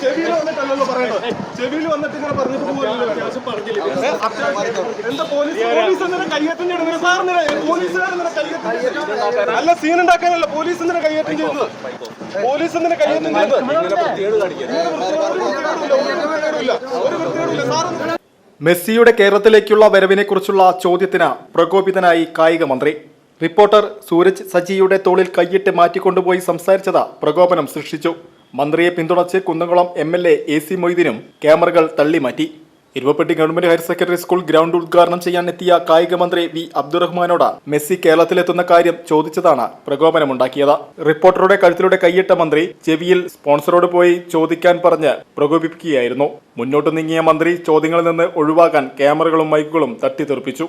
ചെവിയിൽ ചെവിയിൽ വന്നിട്ട് ഇങ്ങനെ എന്താ പോലീസ് പോലീസ്? അല്ല സീൻ ഉണ്ടാക്കാനല്ല പോലീസ് എന്തിനാ കയ്യേറ്റം ചെയ്യുന്നത് പോലീസ് എന്തിനാ കയ്യേറ്റം ചെയ്യുന്നത് മെസ്സിയുടെ കേരളത്തിലേക്കുള്ള വരവിനെക്കുറിച്ചുള്ള ചോദ്യത്തിന് പ്രകോപിതനായി കായിക മന്ത്രി റിപ്പോർട്ടർ സൂരജ് സജിയുടെ തോളിൽ കൈയിട്ട് മാറ്റിക്കൊണ്ടുപോയി സംസാരിച്ചത് പ്രകോപനം സൃഷ്ടിച്ചു. മന്ത്രിയെ പിന്തുണച്ച് Kunnamkulam M L A A C മൊയ്തീനും ക്യാമറകൾ തള്ളിമാറ്റി. ഇരുവപ്പെട്ടി government higher secondary school ground ഉദ്ഘാടനം ചെയ്യാൻ എത്തിയ കായിക മന്ത്രി വി അബ്ദുറഹ്മാനോട് മെസ്സി കേരളത്തിലെത്തുന്ന കാര്യം ചോദിച്ചതാണ് പ്രകോപനമുണ്ടാക്കിയത്. റിപ്പോർട്ടറുടെ കഴുത്തിലൂടെ കൈയിട്ട മന്ത്രി ചെവിയിൽ സ്പോൺസറോട് പോയി ചോദിക്കാൻ പറഞ്ഞ് പ്രകോപിപ്പിക്കുകയായിരുന്നു. മുന്നോട്ട് നീങ്ങിയ മന്ത്രി ചോദ്യങ്ങളിൽ നിന്ന് ഒഴിവാക്കാൻ ക്യാമറകളും മൈക്കുകളും തട്ടിത്തെറിപ്പിച്ചു.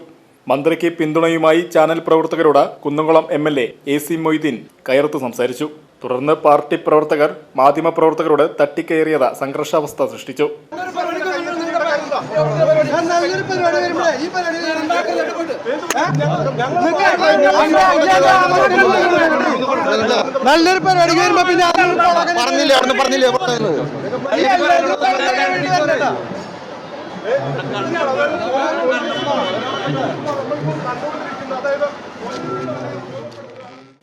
മന്ത്രിക്ക് പിന്തുണയുമായി ചാനൽ പ്രവർത്തകരോട് Kunnamkulam M L A A C Moideen കയർത്ത് സംസാരിച്ചു. തുടർന്ന് പാർട്ടി പ്രവർത്തകർ മാധ്യമപ്രവർത്തകരോട് തട്ടിക്കയറിയത് സംഘർഷാവസ്ഥ സൃഷ്ടിച്ചു. നല്ലൊരു പരിപാടി വരുമ്പോ പിന്നെ പറഞ്ഞില്ലേ അവിടുന്ന് പറഞ്ഞില്ലേ.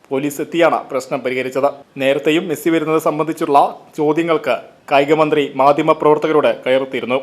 പോലീസ് എത്തിയാണ് പ്രശ്നം പരിഹരിച്ചത്. നേരത്തെയും മെസ്സി വരുന്നത് സംബന്ധിച്ചുള്ള ചോദ്യങ്ങൾക്ക് കായികമന്ത്രി മാധ്യമപ്രവർത്തകരോട് കയർത്തിയിരുന്നു.